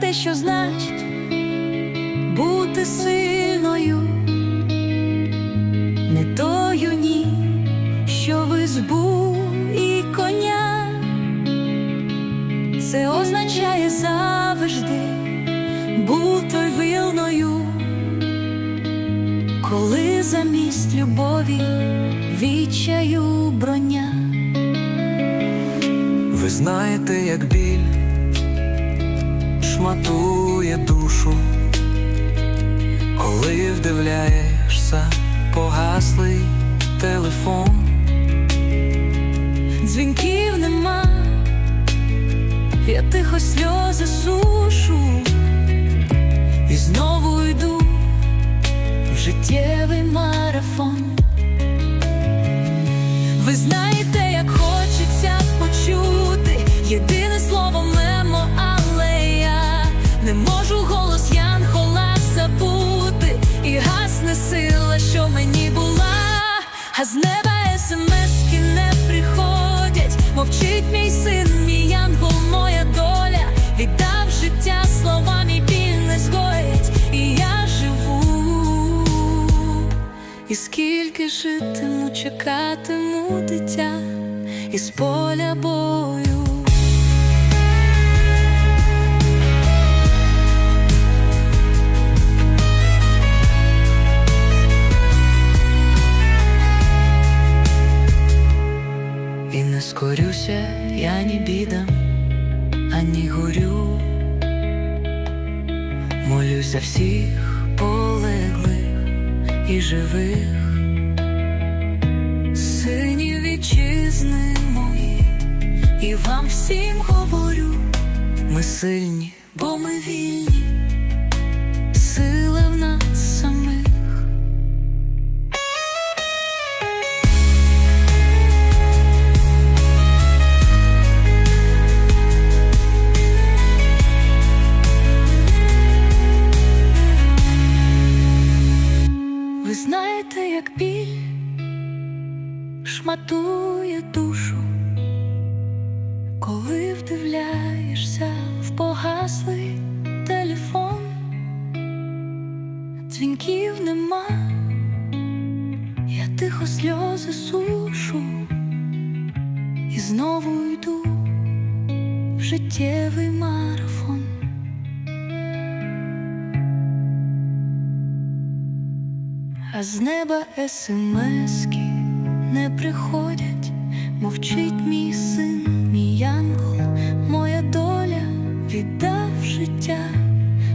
те, що значить бути сильною, не тою ні, що в збу і коня. Це означає завжди бути вільною, коли замість любові відчаю броня. Ви знаєте, як біль шматує душу, коли вдивляєшся, погаслий телефон. Дзвінків нема, я тихо сльози сушу, і знову а з неба смски не приходять, мовчить мій син, мій янгол, моя доля, віддав життя словами біль не згоїть, і я живу. І скільки житиму, чекатиму дитя із поля бою. І не скорюся я ні бідам, ані горю. Молюся всіх полеглих і живих, синів вітчизни мої, і вам всім говорю, ми сильні, бо ми вільні, шматує душу, коли вдивляєшся в погаслий телефон, дзвінків нема, я тихо сльози сушу і знову йду в життєвий марафон. А з неба есемески не приходять, мовчить мій син, мій янгол, моя доля віддав життя,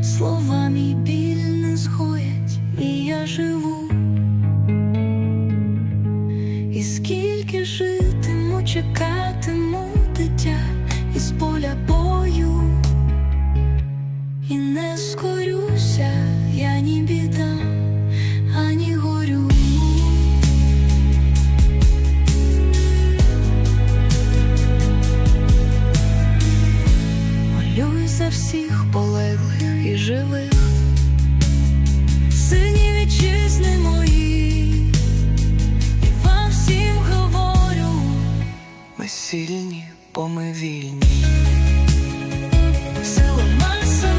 слова мій біль не згоять, і я живу. І скільки житиму, чекатиму Ми сильні, бо ми вільні. Сила маса.